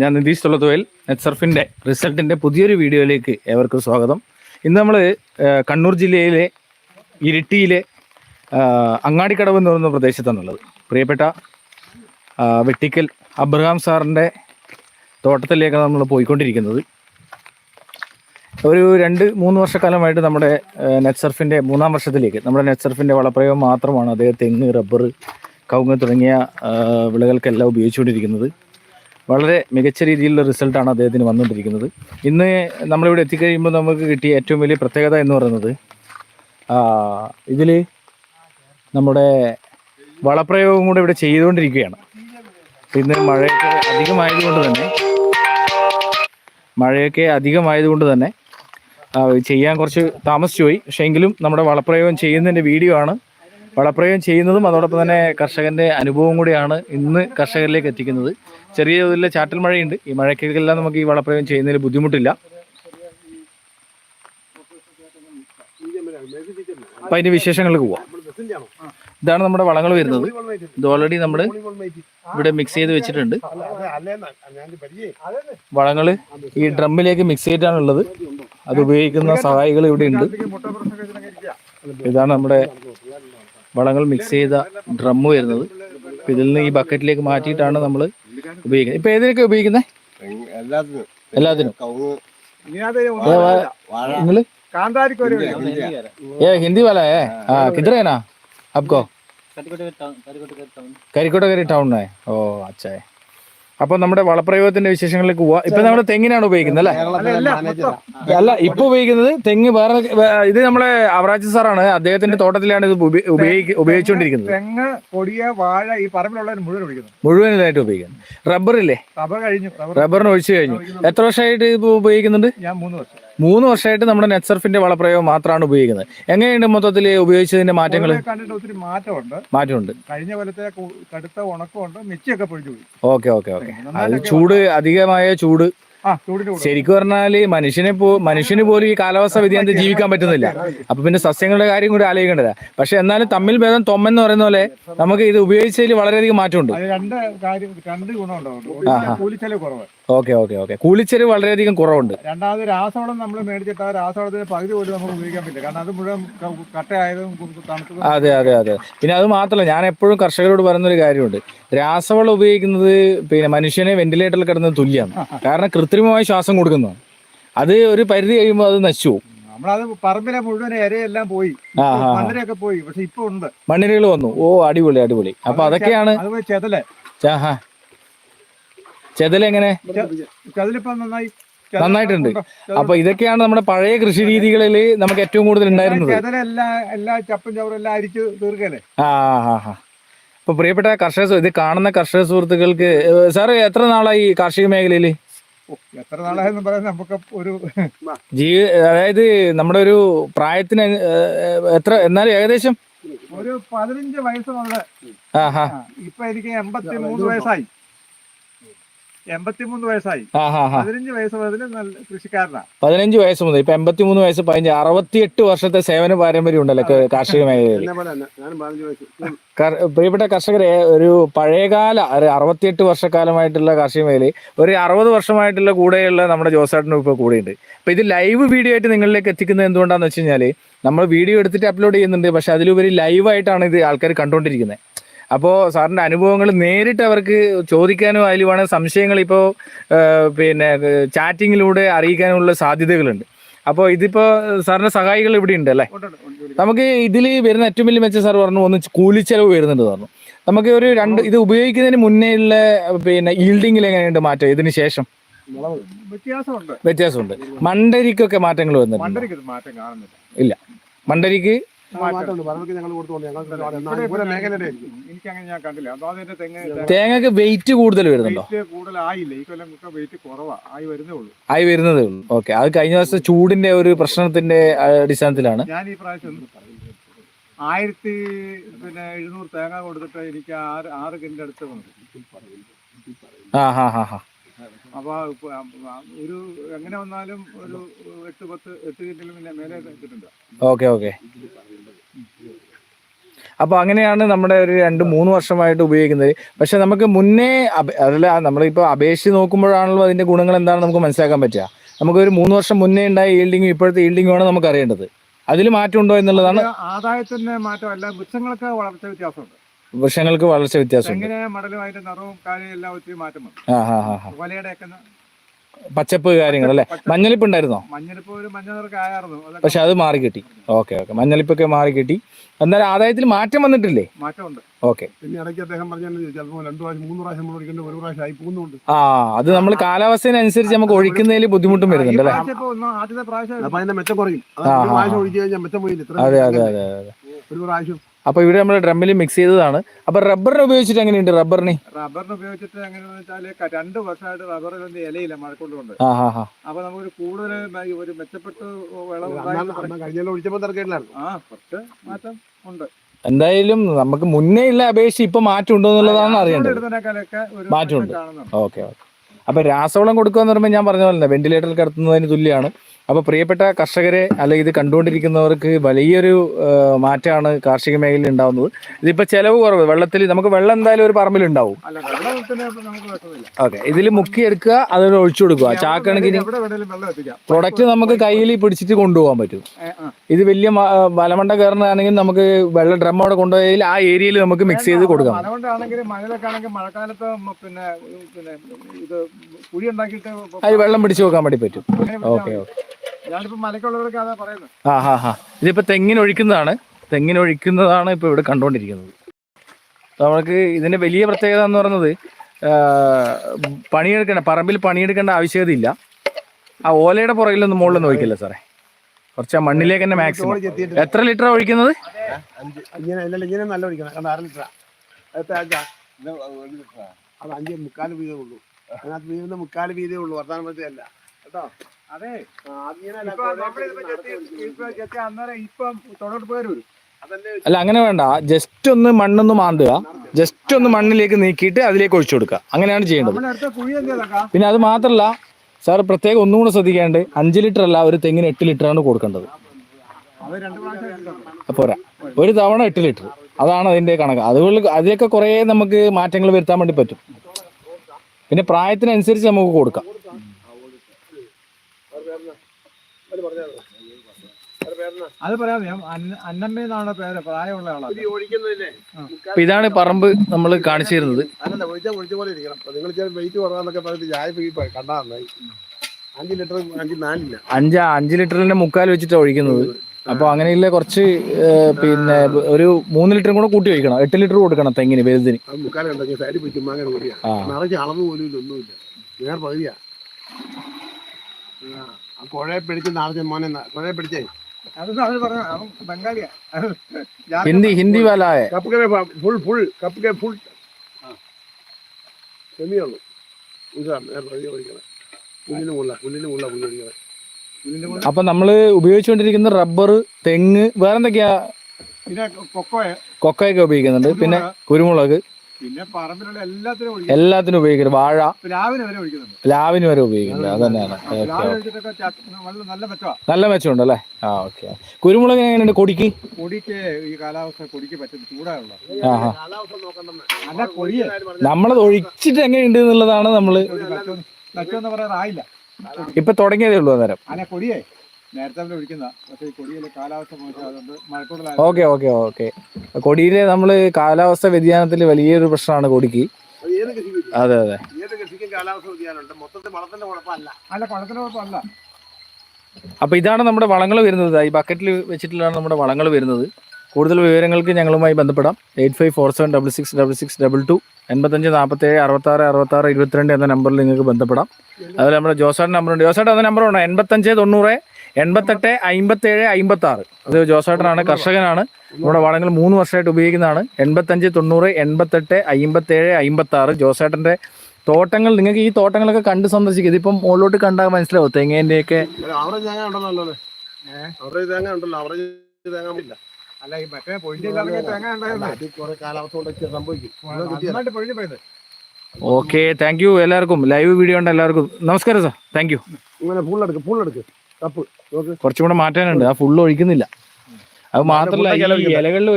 ഞാൻ നിതീഷ് തുള്ളത്തുവൽ നെറ്റ്സർഫിന്റെ റിസൾട്ടിന്റെ പുതിയൊരു വീഡിയോയിലേക്ക് ഏവർക്കും സ്വാഗതം. ഇന്ന് നമ്മൾ കണ്ണൂർ ജില്ലയിലെ ഇരിട്ടിയിലെ അങ്ങാടിക്കടവ് എന്ന് പറയുന്ന പ്രദേശത്താണുള്ളത്. പ്രിയപ്പെട്ട വെട്ടിക്കൽ അബ്രഹാം സാറിന്റെ തോട്ടത്തിലേക്കാണ് നമ്മൾ പോയിക്കൊണ്ടിരിക്കുന്നത്. ഒരു രണ്ട് മൂന്ന് വർഷക്കാലമായിട്ട് നമ്മുടെ നെറ്റ് സർഫിന്റെ മൂന്നാം വർഷത്തിലേക്ക് നമ്മുടെ നെറ്റ് സർഫിന്റെ വളപ്രയോഗം മാത്രമാണ് അദ്ദേഹം തെങ്ങ് റബ്ബർ കവുങ്ങ് തുടങ്ങിയ വിളകൾക്കെല്ലാം ഉപയോഗിച്ചുകൊണ്ടിരിക്കുന്നത്. വളരെ മികച്ച രീതിയിലുള്ള റിസൾട്ടാണ് അദ്ദേഹത്തിന് വന്നുകൊണ്ടിരിക്കുന്നത്. ഇന്ന് നമ്മളിവിടെ എത്തിക്കഴിയുമ്പോൾ നമുക്ക് കിട്ടിയ ഏറ്റവും വലിയ പ്രത്യേകത എന്ന് പറയുന്നത് ഇതിൽ നമ്മുടെ വളപ്രയോഗം കൂടെ ഇവിടെ ചെയ്തുകൊണ്ടിരിക്കുകയാണ്. ഇന്ന് മഴയൊക്കെ അധികമായതുകൊണ്ട് തന്നെ മഴയൊക്കെ അധികമായതുകൊണ്ട് തന്നെ ചെയ്യാൻ കുറച്ച് താമസിച്ചു പോയി പക്ഷേ എങ്കിലും നമ്മുടെ വളപ്രയോഗം ചെയ്യുന്നതിന്റെ വീഡിയോ ആണ് വളപ്രയോഗം ചെയ്യുന്നതും അതോടൊപ്പം തന്നെ കർഷകന്റെ അനുഭവം കൂടിയാണ് ഇന്ന് കർഷകരിലേക്ക് എത്തിക്കുന്നത്. ചെറിയ തോതിൽ ചാറ്റൽ മഴയുണ്ട്. ഈ മഴയ്ക്കെല്ലാം നമുക്ക് ഈ വളപ്രയോഗം ചെയ്യുന്നതിൽ ബുദ്ധിമുട്ടില്ല. അപ്പം അതിന്റെ വിശേഷങ്ങൾക്ക് പോവാം. ഇതാണ് നമ്മുടെ വളങ്ങൾ വരുന്നത്. ഇത് ഓൾറെഡി നമ്മൾ ഇവിടെ മിക്സ് ചെയ്ത് വെച്ചിട്ടുണ്ട്. വളങ്ങൾ ഈ ഡ്രമ്മിലേക്ക് മിക്സ് ചെയ്തിട്ടാണുള്ളത്. അത് ഉപയോഗിക്കുന്ന സഹായികൾ ഇവിടെ ഉണ്ട്. ഇതാണ് നമ്മുടെ വളങ്ങൾ മിക്സ് ചെയ്ത ഡ്രമ്മ് വരുന്നത്. ഇതിൽ നിന്ന് ഈ ബക്കറ്റിലേക്ക് മാറ്റിയിട്ടാണ് നമ്മൾ ഉപയോഗിക്കുന്നത്. ഇപ്പൊ ഏതിനൊക്കെ ഉപയോഗിക്കുന്നത് എല്ലാത്തിനും. ഏ ഹിന്ദി വല ഏ? ആ കിതറേനാ അപ്കോ കരിക്കോട്ടകരി ടൗൺ ഓ അച്ഛാ. അപ്പൊ നമ്മുടെ വളപ്രയോഗത്തിന്റെ വിശേഷങ്ങളിലേക്ക് പോവാ. ഇപ്പൊ നമ്മുടെ തെങ്ങിനാണ് ഉപയോഗിക്കുന്നത് അല്ലെ? അല്ല ഇപ്പൊ ഉപയോഗിക്കുന്നത് തെങ്ങ് വേറെ ഇത് നമ്മളെ അവറാജ് സാറാണ്. അദ്ദേഹത്തിന്റെ തോട്ടത്തിലാണ് ഇത് ഉപ- ഉപയോഗിച്ചുകൊണ്ടിരിക്കുന്നത്. തെങ്ങ് കൊടിയ വാഴ ഈ പറമ്പിലുള്ള മുഴുവൻ മുഴുവൻ ഇതായിട്ട് ഉപയോഗിക്കുന്നത് റബ്ബറില്ലേ? റബ്ബർ കഴിഞ്ഞു റബ്ബറിന് ഒഴിച്ചു കഴിഞ്ഞു. എത്ര വർഷമായിട്ട് ഇത് ഉപയോഗിക്കുന്നുണ്ട്? ഞാൻ മൂന്ന് വർഷം. മൂന്ന് വർഷമായിട്ട് നമ്മുടെ നെറ്റ്സർഫിന്റെ വളപ്രയോഗം മാത്രമാണ് ഉപയോഗിക്കുന്നത്. എങ്ങനെയുണ്ട് മൊത്തത്തിൽ ഉപയോഗിച്ചതിന്റെ മാറ്റങ്ങൾ കണ്ടിട്ട് ഒത്തിരി മാറ്റമുണ്ട്. മാറ്റമുണ്ട്. കഴിഞ്ഞ കൊല്ലത്തെ കടുത്ത ഉണക്കമുണ്ട്. മിച്ചൊക്കെ പൊഴിഞ്ഞു പോയി. Okay okay okay. അത് ചൂട് അധികമായ ചൂട് ശരിക്കും പറഞ്ഞാൽ മനുഷ്യനെ പോ മനുഷ്യന് പോലും ഈ കാലാവസ്ഥ വ്യതിയാനത്തിൽ ജീവിക്കാൻ പറ്റുന്നില്ല. അപ്പൊ പിന്നെ സസ്യങ്ങളുടെ കാര്യം കൂടി ആലോചിക്കേണ്ടതാ. പക്ഷെ എന്നാലും തമ്മിൽ ഭേദം തൊമ്മെന്ന് പറയുന്ന പോലെ നമുക്ക് ഇത് ഉപയോഗിച്ചതിൽ വളരെയധികം മാറ്റമുണ്ട്. Okay okay okay. കൂലിച്ചെലവ് വളരെയധികം കുറവുണ്ട്. രണ്ടാമത് രാസവളം നമ്മൾ മേടിച്ചിട്ട് ആ രാസവളത്തിന് പകുതി പോലും നമുക്ക് ഉപയോഗിക്കാൻ പറ്റില്ല. കാരണം അത് മുഴുവൻ കട്ടയായതും അതെ അതെ അതെ. പിന്നെ അത് മാത്രമല്ല ഞാൻ എപ്പോഴും കർഷകരോട് പറയുന്ന ഒരു കാര്യമുണ്ട്. രാസവളം ഉപയോഗിക്കുന്നത് പിന്നെ മനുഷ്യനെ വെന്റിലേറ്ററിൽ കിടന്നത് തുല്യമാണ്. കാരണം കൃത്രിമമായി ശ്വാസം കൊടുക്കുന്നു. അത് ഒരു പരിധി കഴിയുമ്പോൾ അത് നശിച്ചു പോകും നമ്മളത് പറമ്പിലെ മുഴുവൻ ഇരയെല്ലാം പോയി. മണ്ണിരൊക്കെ പോയി. പക്ഷെ ഇപ്പൊ ഉണ്ട്. മണ്ണിരകൾ വന്നു. ഓ അടിപൊളി അടിപൊളി. അപ്പൊ അതൊക്കെയാണ് ചെതൽ. ചെതൽ എങ്ങനെ? ചെതലെങ്ങനെ ചെതലിപ്പം നന്നായി. നന്നായിട്ടുണ്ട്? അപ്പൊ ഇതൊക്കെയാണ് നമ്മുടെ പഴയ കൃഷി രീതികളിൽ നമുക്ക് ഏറ്റവും കൂടുതൽ ഉണ്ടായിരുന്നത്. അപ്പൊ പ്രിയപ്പെട്ട കർഷക ഇത് കാണുന്ന കർഷക സുഹൃത്തുക്കൾക്ക് സാറ് എത്ര നാളായി കാർഷിക മേഖലയിൽ ഓ, എത്ര നാളായെന്ന് പറയാൻ നമുക്ക് ഒരു ജീ അതായത് നമ്മുടെ ഒരു പ്രായത്തിന് എത്ര എന്നാലും ഏകദേശം ഒരു പതിനഞ്ച് വയസ്സ് മുതൽ ആ ഹാ ഇപ്പൊ എനിക്ക് എൺപത്തി മൂന്ന് വയസ്സായി. എൺപത്തി മൂന്ന് വയസ്സായി പതിനഞ്ച് വയസ്സ് മുതൽ നല്ല കൃഷിക്കാരനാ. പതിനഞ്ച് വയസ്സ് മുതൽ ഇപ്പൊ എൺപത്തി മൂന്ന് വയസ്സ് പതിനഞ്ച് അറുപത്തിയെട്ട് വർഷത്തെ സേവന പാരമ്പര്യം ഉണ്ടല്ലോ കാർഷിക മേഖലയിൽ. പ്രിയപ്പെട്ട കർഷകരെ ഒരു പഴയകാല ഒരു അറുപത്തിയെട്ട് വർഷക്കാലമായിട്ടുള്ള കാർഷിക മേഖലയിൽ ഒരു അറുപത് വർഷമായിട്ടുള്ള കൂടെയുള്ള നമ്മുടെ ജോസേട്ടനും ഇപ്പോൾ കൂടെയുണ്ട്. അപ്പോൾ ഇത് ലൈവ് വീഡിയോ ആയിട്ട് നിങ്ങളിലേക്ക് എത്തിക്കുന്നത് എന്തുകൊണ്ടാന്ന് വെച്ച് കഴിഞ്ഞാൽ നമ്മൾ വീഡിയോ എടുത്തിട്ട് അപ്ലോഡ് ചെയ്യുന്നുണ്ട് പക്ഷെ അതിലുപരി ലൈവായിട്ടാണ് ഇത് ആൾക്കാർ കണ്ടുകൊണ്ടിരിക്കുന്നത്. അപ്പോൾ സാറിന്റെ അനുഭവങ്ങൾ നേരിട്ട് അവർക്ക് ചോദിക്കാനും വേണമെങ്കിൽ സംശയങ്ങൾ ഇപ്പോൾ പിന്നെ ചാറ്റിങ്ങിലൂടെ അറിയിക്കാനുള്ള സാധ്യതകളുണ്ട്. അപ്പോൾ ഇതിപ്പോൾ സാറിന്റെ സഹായികൾ ഇവിടെ ഉണ്ട് അല്ലേ. നമുക്ക് ഇതിൽ വരുന്ന ഏറ്റവും വലിയ മെച്ചം സാർ പറഞ്ഞു ഒന്ന് കൂലിച്ചെലവ് വരുന്നുണ്ട് പറഞ്ഞു. നമുക്ക് ഒരു രണ്ട് ഇത് ഉപയോഗിക്കുന്നതിന് മുന്നേ ഉള്ള പിന്നെ ഈൽഡിങ്ങിൽ എങ്ങനെയുണ്ട് മാറ്റം? ഇതിന് ശേഷം? വ്യത്യാസമുണ്ട്. വ്യത്യാസമുണ്ട്. മണ്ടരിക്കൊക്കെ മാറ്റങ്ങൾ വന്നിട്ടുണ്ട് ഇല്ല. മണ്ടരിക്ക് മാറ്റമുണ്ട്. ഞങ്ങൾ കൊടുത്തോണ്ട് ഞങ്ങൾ ഇവിടെ മേഖലയുടെ ആയിരിക്കും എനിക്ക് അങ്ങനെ ഞാൻ കണ്ടില്ല. തെങ്ങ് തേങ്ങക്ക് വെയിറ്റ് കൂടുതൽ വരുന്നുണ്ടോ? വെയിറ്റ് കൂടുതലായില്ല. ഈ കൊല്ലം ഒക്കെ വെയിറ്റ് കുറവാ. ആയി വരുന്നേ ഉള്ളൂ. ആയി വരുന്നതേ ഉള്ളൂ. ഓക്കെ അത് കഴിഞ്ഞ ദിവസം ചൂടിന്റെ ഒരു പ്രശ്നത്തിന്റെ അടിസ്ഥാനത്തിലാണ്. ഞാൻ ഈ പ്രാവശ്യം ആയിരത്തി പിന്നെ എഴുന്നൂറ് തേങ്ങ കൊടുത്തിട്ട് എനിക്ക് ആറ് ആറ് കിന്റെ അടുത്ത് വന്നു. ആ ഹാ ഹാ ഹാ. അപ്പൊ ഒരു എങ്ങനെ വന്നാലും ഒരു എട്ട് പത്ത് എട്ട് കിറ്റിലും മേലെ കിട്ടുന്നുണ്ട് ഓക്കെ ഓക്കെ. അപ്പോൾ അങ്ങനെയാണ് നമ്മുടെ ഒരു രണ്ട് മൂന്ന് വർഷമായിട്ട് ഉപയോഗിക്കുന്നത്. പക്ഷെ നമുക്ക് മുന്നേ അല്ല അതല്ല നമ്മളിപ്പോൾ അപേക്ഷിച്ച് നോക്കുമ്പോഴാണല്ലോ അതിന്റെ ഗുണങ്ങൾ എന്താണെന്ന് നമുക്ക് മനസ്സിലാക്കാൻ പറ്റുക. നമുക്ക് ഒരു മൂന്ന് വർഷം മുന്നേ ഉണ്ടായ ഈൽഡിങ്ങും ഇപ്പോഴത്തെ ഈൽഡിങ്ങും ആണ് നമുക്ക് അറിയേണ്ടത്. അതിൽ മാറ്റം ഉണ്ടോ എന്നുള്ളതാണ് ആദായത്തിന്റെ മാറ്റം അല്ല വൃക്ഷങ്ങൾക്ക് വളർച്ച വ്യത്യാസമുണ്ട്. വൃക്ഷങ്ങൾക്ക് വളർച്ച വ്യത്യാസം നിറവും കാര്യം എല്ലാം ഒത്തിരി മാറ്റം വന്നു ആ ഹാ ഹാ ഹാ കൊലയുടെ ഒക്കെ പച്ചപ്പ് കാര്യങ്ങൾ അല്ലേ? മഞ്ഞളിപ്പ് ഉണ്ടായിരുന്നോ? മഞ്ഞളിപ്പ് ഒരു മഞ്ഞ നിറക്ക് ആയിരുന്നു അതൊക്കെ പക്ഷെ അത് മാറി കിട്ടി. Okay okay. മഞ്ഞളിപ്പൊക്കെ മാറി കിട്ടി. എന്നാലും ആദായത്തിൽ മാറ്റം വന്നിട്ടില്ലേ? മാറ്റമുണ്ട്. ഓക്കെ. പിന്നെ ഇടയ്ക്ക് അദ്ദേഹം പറഞ്ഞാൽ ചിലപ്പോൾ രണ്ട് പ്രാവശ്യം മൂന്ന് പ്രാവശ്യം നമ്മൾ ഒഴിക്കേണ്ട ഒരു പ്രാവശ്യം ആയി പോകുന്നുണ്ട്. ആ അത് നമ്മൾ കാലാവസ്ഥയനുസരിച്ച് നമുക്ക് ഒഴിക്കുന്നതിൽ ബുദ്ധിമുട്ടും വരുന്നുണ്ട് അല്ലേ? പ്രാവശ്യം ഇപ്പോ ഒന്ന് ആദ്യത്തെ പ്രാവശ്യം അപ്പൊ അതിന്റെ മെച്ചം കുറയും. ആ, ഒരു ആ, പ്രാവശ്യം ആ. ഒഴിച്ചു കഴിഞ്ഞാൽ മെച്ചം പോയില്ല. ഇത്ര അതെ അതെ അതെ അതെ. ഒരു പ്രാവശ്യം അപ്പൊ ഇവിടെ നമ്മൾ ഡ്രമ്മിൽ മിക്സ് ചെയ്തതാണ്. അപ്പൊ റബ്ബറിനെ ഉപയോഗിച്ചിട്ട് എങ്ങനെയുണ്ട് റബ്ബറിന് റബ്ബറിന് ഉപയോഗിച്ചിട്ട് എങ്ങനെയാണെന്ന് വെച്ചാൽ രണ്ടു വർഷമായിട്ട് റബ്ബറിലൊന്നും ഇലയില്ല മഴക്കൊണ്ട് കൊണ്ട് ആ ഹാ ഹാ. അപ്പൊ നമുക്ക് കൂടുതൽ ഒരു മെച്ചപ്പെട്ട് വിളവ് ആ കുറച്ച് മാറ്റം ഉണ്ട്. എന്തായാലും നമുക്ക് മുന്നേ ഉള്ള അപേക്ഷ ഇപ്പൊ മാറ്റം ഉണ്ടോ എന്നുള്ളതാണ് അറിയേണ്ടത്. മാറ്റമുണ്ട്. Okay okay. അപ്പൊ രാസവളം കൊടുക്കുക എന്ന് പറയുമ്പോൾ ഞാൻ പറഞ്ഞ പോലെ വെന്റിലേറ്ററിൽ കിടത്തുന്നതിന് തുല്യമാണ് അപ്പൊ പ്രിയപ്പെട്ട കർഷകരെ അല്ലെങ്കിൽ ഇത് കണ്ടുകൊണ്ടിരിക്കുന്നവർക്ക് വലിയൊരു മാറ്റമാണ് കാർഷിക മേഖലയിൽ ഉണ്ടാവുന്നത്. ഇതിപ്പോ ചെലവ് കുറവ് വെള്ളത്തിൽ നമുക്ക് വെള്ളം എന്തായാലും ഒരു വിഷമില്ല ഓക്കെ ഇതിൽ മുക്കി എടുക്കുക അതിൽ ഒഴിച്ചു കൊടുക്കുക. ചാക്കണക്കിന് എത്തിക്കാം. പ്രൊഡക്റ്റ് നമുക്ക് കയ്യിൽ പിടിച്ചിട്ട് കൊണ്ടുപോകാൻ പറ്റും. ഇത് വലിയ വലമണ്ട കയറുന്നതാണെങ്കിൽ നമുക്ക് വെള്ള ഡ്രം അവിടെ കൊണ്ടുപോയാൽ ആ ഏരിയയിൽ നമുക്ക് മിക്സ് ചെയ്ത് കൊടുക്കാം. മഴക്കാലത്ത് പിന്നെ പിന്നെ ഇത് കുഴി ഉണ്ടാക്കിയിട്ട് അതിൽ വെള്ളം പിടിച്ചു വെക്കാൻ വേണ്ടി പറ്റും. Okay okay. ആ ഹാ ഹാ. ഇതിപ്പോ തെങ്ങിനൊഴിക്കുന്നതാണ് തെങ്ങിനൊഴിക്കുന്നതാണ് തെങ്ങിന് ഒഴിക്കുന്നതാണ് ഇപ്പൊ ഇവിടെ കണ്ടുകൊണ്ടിരിക്കുന്നത് നമുക്ക് ഇതിന്റെ വലിയ പ്രത്യേകത എന്ന് പറയുന്നത് പണിയെടുക്കേണ്ട പറമ്പിൽ പണിയെടുക്കേണ്ട ആവശ്യകതയില്ല. ആ ഓലയുടെ പുറകിലൊന്നും മുകളിലൊന്നും ഒഴിക്കില്ല സാറേ. കുറച്ച് ആ മണ്ണിലേക്ക് തന്നെ മാക്സിമം. എത്ര ലിറ്റർ ഒഴിക്കുന്നത്? അഞ്ച് ഇങ്ങനെ അല്ലല്ല ഇങ്ങനെ നല്ല ഒഴിക്കണം. കാരണം അര ലിറ്ററാ. അത് അഞ്ച് മുക്കാൽ വീതേ ഉള്ളൂ. അതിനകത്ത് വീഴുന്ന മുക്കാൽ വീതേ ഉള്ളൂ. വർത്താനത്തെ അല്ല കേട്ടോ? അതെ. അല്ല, അന്നേരം ഇപ്പം അങ്ങനെ വേണ്ട. ജസ്റ്റ് ഒന്ന് മണ്ണൊന്ന് മാന്തുക. ജസ്റ്റ് ഒന്ന് മണ്ണിലേക്ക് നീക്കിയിട്ട് അതിലേക്ക് ഒഴിച്ചു കൊടുക്കുക. അങ്ങനെയാണ് ചെയ്യേണ്ടത്. പിന്നെ അത് മാത്രമല്ല സാർ പ്രത്യേകം ഒന്നും കൂടെ ശ്രദ്ധിക്കാണ്ട് അഞ്ച് ലിറ്റർ അല്ല ഒരു തെങ്ങിന് എട്ട് ലിറ്റർ ആണ് കൊടുക്കേണ്ടത്. പോരാ. ഒരു തവണ എട്ട് ലിറ്റർ. അതാണ് അതിന്റെ കണക്ക്. അതുകൊണ്ട് അതിലൊക്കെ കുറേ നമുക്ക് മാറ്റങ്ങൾ വരുത്താൻ വേണ്ടി പറ്റും. പിന്നെ പ്രായത്തിനനുസരിച്ച് നമുക്ക് കൊടുക്കാം. അത് ഞാൻ അന്നമ്മ എന്നാണ് പേര്? പ്രായമുള്ള ആളാണ് അപ്പൊ ഇതാണ് പറമ്പ് നമ്മൾ കാണിച്ചിരുന്നത്. അഞ്ചാ അല്ലല്ല ഒഴിച്ചാൽ ഒഴിച്ച പോലെ ഇരിക്കണം. അപ്പൊ നിങ്ങൾ ചില വെയിറ്റ് കുറവാന്നൊക്കെ പറഞ്ഞിട്ട് ചായ പോയി കണ്ടാ നന്നായി. അഞ്ച് ലിറ്റർ അഞ്ച് നാലില്ല. അഞ്ച് അഞ്ച് ലിറ്ററിന്റെ മുക്കാൽ വെച്ചിട്ടാണ് ഒഴിക്കുന്നത്. അപ്പൊ അങ്ങനെയുള്ള കുറച്ച് പിന്നെ ഒരു മൂന്ന് ലിറ്ററും കൂടെ കൂട്ടി ഒഴിക്കണം. എട്ട് ലിറ്റർ കൊടുക്കണം തെങ്ങിന് വലുതിന്. അത് മുക്കാൽ കണ്ടെങ്കിൽ സൈഡിൽ പോയി ചുമ്മാ അങ്ങനെ കൂടിയാ ആ. നിറച്ച് അളവ് പോലും ഇല്ല ഒന്നുമില്ല. നേർ പകുതിയാ. ആ, ആ കുഴയെ പിടിച്ച് നാളെ മോനെ കുഴയെ പിടിച്ചേ. സെമിയുള്ളൂ പുല്ലിന് മുള്ള പുല്ലിന് മുള്ള പുല്ല് അപ്പൊ നമ്മൾ ഉപയോഗിച്ചുകൊണ്ടിരിക്കുന്ന റബ്ബർ തെങ്ങ് വേറെന്തൊക്കെയാ പിന്നെ കൊക്കോയെ. കൊക്കയൊക്കെ ഉപയോഗിക്കുന്നുണ്ട്. പിന്നെ കുരുമുളക്. പിന്നെ പറമ്പിലുള്ള എല്ലാത്തിനും ഒഴിക്കും എല്ലാത്തിനും ഉപയോഗിക്കുന്നത് വാഴ പ്ലാവിന് വരെ ഒഴിക്കുന്നുണ്ട്. ലാവിന് വരെ ഉപയോഗിക്കുന്നുണ്ട് അത് തന്നെയാണ് ഓക്കെ പ്ലാവിന് ഒഴിച്ചിട്ടൊക്കെ ച- നല്ല നല്ല മെച്ചമാ നല്ല മെച്ചമുണ്ട് അല്ലേ ആ ഓക്കെ കുരുമുളക് എങ്ങനെയുണ്ട് കൊടിക്ക്? കൊടിക്ക് ഈ കാലാവസ്ഥ കൊടിക്ക് പറ്റും ചൂടായുള്ള ആ ആ കാലാവസ്ഥ നോക്കണ്ടെന്ന് അല്ല കൊടിയെ. നമ്മളത് ഒഴിച്ചിട്ട് എങ്ങനെയുണ്ട് എന്നുള്ളതാണ് നമ്മൾ മെച്ചമെന്ന് പറയാറായില്ല ഇപ്പൊ തുടങ്ങിയതേ ഉള്ളൂ അന്നേരം. അല്ല കൊടിയെ. നേരത്തെ അവർ ഒഴിക്കുന്ന പക്ഷേ കൊടിയിലെ കാലാവസ്ഥ മോശം അതുകൊണ്ട് മഴക്കൂടലായ ഓക്കെ ഓക്കെ ഓക്കെ. കൊടിയിലെ നമ്മൾ കാലാവസ്ഥ വ്യതിയാനത്തിൽ വലിയൊരു പ്രശ്നമാണ് കൊടിക്ക്. ഏത് അതെ അതെ. ഏത് കൃഷിക്കും കാലാവസ്ഥ വ്യതിയാനമുണ്ട്. മൊത്തത്തിൽ വളത്തിന്റെ കുഴപ്പമല്ല. അല്ല കുളത്തിന് കുഴപ്പമല്ല. അപ്പൊ ഇതാണ് നമ്മുടെ വളങ്ങൾ വരുന്നത്. ഈ ബക്കറ്റിൽ വെച്ചിട്ടുള്ളതാണ് നമ്മുടെ വളങ്ങൾ വരുന്നത്. കൂടുതൽ വിവരങ്ങൾക്ക് ഞങ്ങളുമായി ബന്ധപ്പെടാം. Eight five four seven double six double six double two എൺപത്തഞ്ച് നാൽപ്പത്തേഴ് അറുപത്താറ് അറുപത്താറ് ഇരുപത്തിരണ്ട് എന്ന നമ്പറിൽ നിങ്ങൾക്ക് ബന്ധപ്പെടാം. അതുപോലെ നമ്മുടെ ജോസാട്ട് നമ്പറുണ്ട്. ജോസാട്ട് എന്ന നമ്പർ ഉണ്ടോ എൺപത്തഞ്ച് തൊണ്ണൂറ് എൺപത്തെട്ട് അമ്പത്തേഴ് അമ്പത്താറ്. അത് ജോസേട്ടനാണ് കർഷകനാണ്. നമ്മുടെ വളങ്ങൾ മൂന്ന് വർഷമായിട്ട് ഉപയോഗിക്കുന്നതാണ്. എൺപത്തഞ്ച് തൊണ്ണൂറ് എൺപത്തെട്ട് അമ്പത്തേഴ് അമ്പത്താറ്. ജോസേട്ടന്റെ തോട്ടങ്ങൾ നിങ്ങൾക്ക് ഈ തോട്ടങ്ങളൊക്കെ കണ്ട് സന്ദർശിക്കും. ഇതിപ്പം മുകളിലോട്ട് കണ്ടാൽ മനസ്സിലാവും തെങ്ങേന്റെയൊക്കെ. ഒക്കെ അല്ലേ? ഈ മറ്റേ പൊഴിഞ്ഞ തേങ്ങ ഉണ്ടായിരുന്നു. കാലാവസ്ഥ സംഭവിക്കും. ഓക്കെ താങ്ക് യു എല്ലാവർക്കും. ലൈവ് വീഡിയോ ഉണ്ട് എല്ലാവർക്കും. നമസ്കാരം സാർ. Thank you. ഇങ്ങനെ പൂളെടുക്ക് ഫുള്ളെടുക്ക് കപ്പ് കുറച്ചും കൂടെ മാറ്റാനുണ്ട്. ആ ഫുള്ള് ഒഴിക്കുന്നില്ല. അത് മാത്രമല്ല ഇലകളിൽ